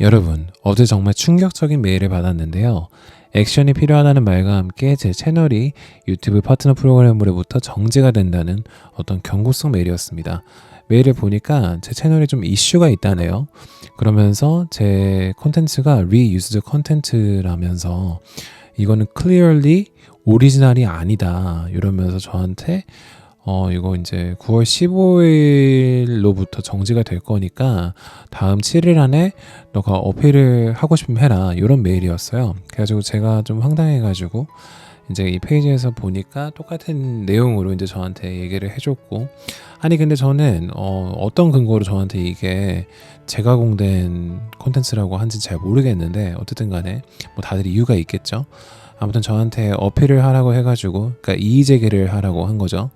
여러분, 어제 정말 충격적인 메일을 받았는데요. 액션이 필요하다는 말과 함께 제 채널이 유튜브 파트너 프로그램 으로부터 정지가 된다는 어떤 경고성 메일이었습니다. 메일을 보니까 제 채널에 좀 이슈가 있다네요. 그러면서 제 콘텐츠가 reused 콘텐츠라면서 이거는 clearly 오리지널이 아니다. 이러면서 저한테 어, 이거 이제 9월 15일로부터 정지가 될 거니까 다음 7일 안에 너가 어필을 하고 싶으면 해라. 이런 메일이었어요. 그래가지고 제가 좀 황당해가지고 이제 이 페이지에서 보니까 똑같은 내용으로 이제 저한테 얘기를 해줬고 아니 근데 저는 어, 어떤 근거로 저한테 이게 재가공된 콘텐츠라고 한지 잘 모르겠는데 어쨌든 간에 뭐 다들 이유가 있겠죠. 아무튼 저한테 어필을 하라고 해가지고 그러니까 이의 제기를 하라고 한 거죠.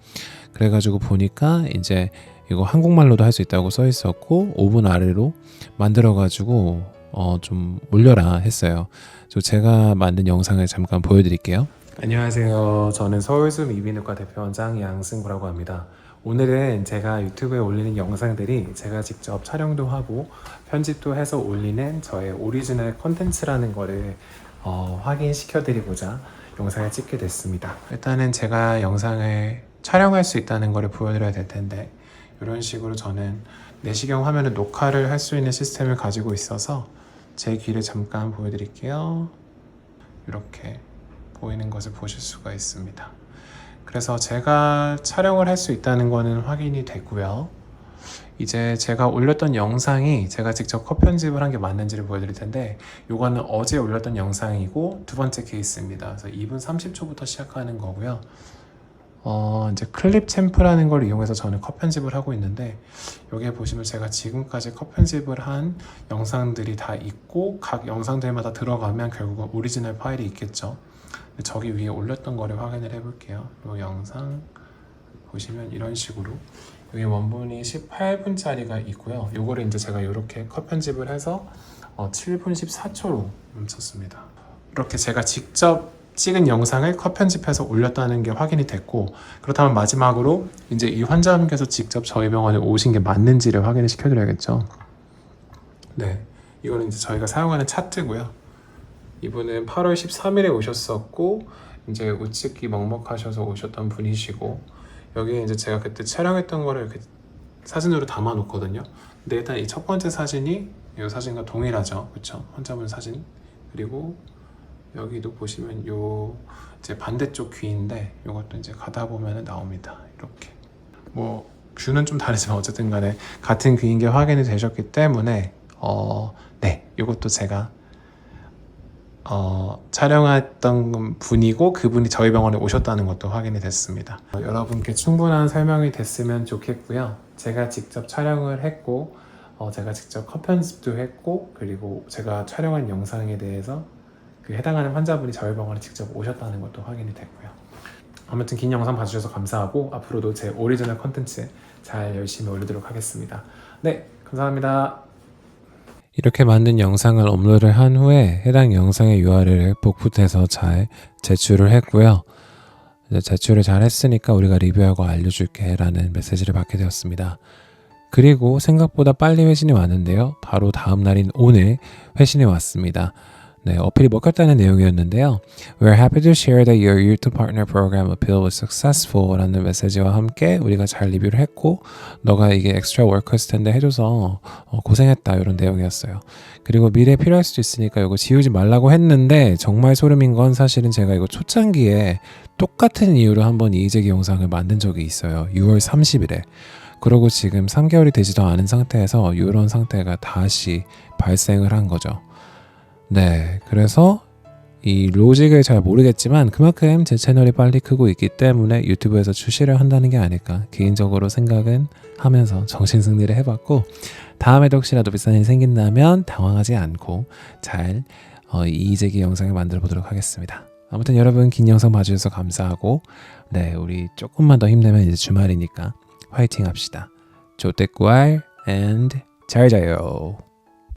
그래가지고 보니까 이제 이거 한국말로도 할 수 있다고 써 있었고 5분 아래로 만들어가지고 어 좀 올려라 했어요. 저 제가 만든 영상을 잠깐 보여드릴게요. 안녕하세요. 저는 서울숲 이비인후과 대표원장 양승구라고 합니다. 오늘은 제가 유튜브에 올리는 영상들이 제가 직접 촬영도 하고 편집도 해서 올리는 저의 오리지널 컨텐츠라는 거를 어, 확인시켜 드리고자 영상을 찍게 됐습니다. 일단은 제가 영상을 촬영할 수 있다는 거를 보여드려야 될 텐데 이런 식으로 저는 내시경 화면을 녹화를 할 수 있는 시스템을 가지고 있어서 제 귀를 잠깐 보여드릴게요. 이렇게 보이는 것을 보실 수가 있습니다. 그래서 제가 촬영을 할 수 있다는 거는 확인이 됐고요. 이제 제가 올렸던 영상이 제가 직접 컷 편집을 한 게 맞는지를 보여드릴 텐데 이거는 어제 올렸던 영상이고 두 번째 케이스입니다. 그래서 2분 30초부터 시작하는 거고요. 어, 이제 클립 챔프라는 걸 이용해서 저는 컷 편집을 하고 있는데 여기에 보시면 제가 지금까지 컷 편집을 한 영상들이 다 있고 각 영상들마다 들어가면 결국 오리지널 파일이 있겠죠. 저기 위에 올렸던 거를 확인을 해볼게요. 이 영상 보시면 이런 식으로 여기 원본이 18분짜리가 있고요. 요거를 이제 제가 이렇게 컷 편집을 해서 어, 7분 14초로 멈췄습니다. 이렇게 제가 직접 찍은 영상을 컷 편집해서 올렸다는 게 확인이 됐고 그렇다면 마지막으로 이제 이 환자분께서 직접 저희 병원에 오신 게 맞는지를 확인을 시켜드려야겠죠. 네, 이거는 이제 저희가 사용하는 차트고요. 이분은 8월 13일에 오셨었고 이제 우측이 먹먹하셔서 오셨던 분이시고 여기에 이제 제가 그때 촬영했던 거를 이렇게 사진으로 담아 놓거든요. 근데 일단 이 첫 번째 사진이 이 사진과 동일하죠. 그렇죠? 환자분 사진. 그리고 여기도 보시면 요 이제 반대쪽 귀인데 이것도 이제 가다 보면은 나옵니다. 이렇게. 뭐 뷰는 좀 다르지만 어쨌든 간에 같은 귀인 게 확인이 되셨기 때문에 어, 네. 이것도 제가 어, 촬영했던 분이고 그분이 저희 병원에 오셨다는 것도 확인이 됐습니다. 어, 여러분께 충분한 설명이 됐으면 좋겠고요. 제가 직접 촬영을 했고 어, 제가 직접 컷 편집도 했고 그리고 제가 촬영한 영상에 대해서 그 해당하는 환자분이 저희 병원에 직접 오셨다는 것도 확인이 됐고요. 아무튼 긴 영상 봐주셔서 감사하고 앞으로도 제 오리지널 컨텐츠 잘 열심히 올리도록 하겠습니다. 네, 감사합니다. 이렇게 만든 영상을 업로드를 한 후에 해당 영상의 URL을 복붙해서 잘 제출을 했고요. 제출을 잘 했으니까 우리가 리뷰하고 알려줄게 라는 메시지를 받게 되었습니다. 그리고 생각보다 빨리 회신이 왔는데요. 바로 다음 날인 오늘 회신이 왔습니다. 네, 어필이 먹혔다는 내용이었는데요. We're happy to share that your YouTube partner program appeal was successful 라는 메시지와 함께 우리가 잘 리뷰를 했고 너가 이게 엑스트라 워커였을 텐데 해줘서 어, 고생했다 이런 내용이었어요. 그리고 미래에 필요할 수도 있으니까 이거 지우지 말라고 했는데 정말 소름인 건 사실은 제가 이거 초창기에 똑같은 이유로 한번 이의제기 영상을 만든 적이 있어요. 6월 30일에. 그러고 지금 3개월이 되지도 않은 상태에서 이런 상태가 다시 발생을 한 거죠. 네, 그래서 이 로직을 잘 모르겠지만 그만큼 제 채널이 빨리 크고 있기 때문에 유튜브에서 출시를 한다는 게 아닐까 개인적으로 생각은 하면서 정신 승리를 해봤고 다음에도 혹시라도 비싼 일이 생긴다면 당황하지 않고 잘 어, 이의제기 영상을 만들어 보도록 하겠습니다. 아무튼 여러분 긴 영상 봐주셔서 감사하고 네 우리 조금만 더 힘내면 이제 주말이니까 화이팅 합시다. 조떼꾸알 and 잘 자요.